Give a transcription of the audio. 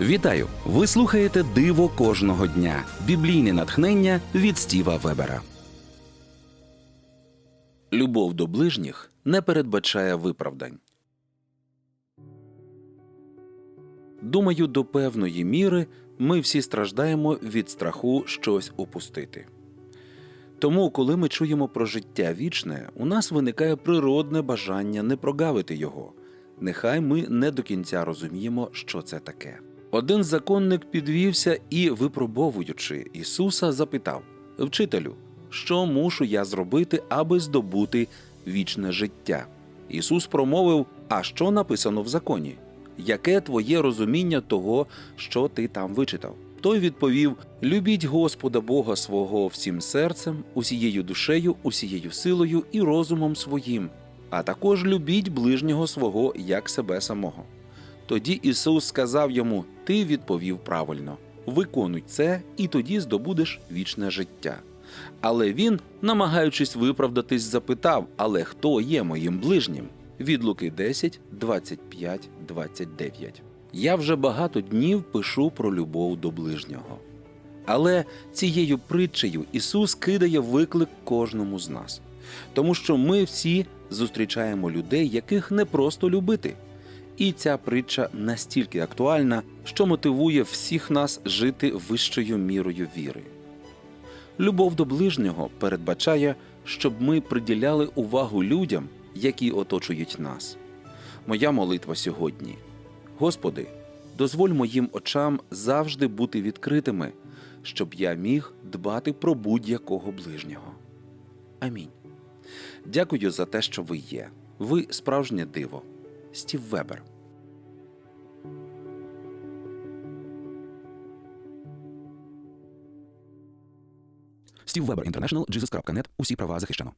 Вітаю! Ви слухаєте Диво кожного дня. Біблійне натхнення від Стіва Вебера. Любов до ближніх не передбачає виправдань. Думаю, до певної міри ми всі страждаємо від страху щось упустити. Тому, коли ми чуємо про життя вічне, у нас виникає природне бажання не прогавити його. Нехай ми не до кінця розуміємо, що це таке. Один законник підвівся і, випробовуючи Ісуса, запитав: Вчителю, що мушу я зробити, аби здобути вічне життя? Ісус промовив: А що написано в законі? Яке твоє розуміння того, що ти там вичитав? Той відповів: Любіть Господа Бога свого всім серцем, усією душею, усією силою і розумом своїм, а також любіть ближнього свого як себе самого. Тоді Ісус сказав йому: Ти відповів правильно, виконуй це, і тоді здобудеш вічне життя. Але він, намагаючись виправдатись, запитав: Але хто є моїм ближнім? Від Луки 10, 25, 29. Я вже багато днів пишу про любов до ближнього. Але цією притчею Ісус кидає виклик кожному з нас, тому що ми всі зустрічаємо людей, яких не просто любити. І ця притча настільки актуальна, що мотивує всіх нас жити вищою мірою віри. Любов до ближнього передбачає, щоб ми приділяли увагу людям, які оточують нас. Моя молитва сьогодні. Господи, дозволь моїм очам завжди бути відкритими, щоб я міг дбати про будь-якого ближнього. Амінь. Дякую за те, що ви є. Ви справжнє диво. Стів Вебер. Стів Вебер Інтернешнл, Jesus.net. Усі права захищено.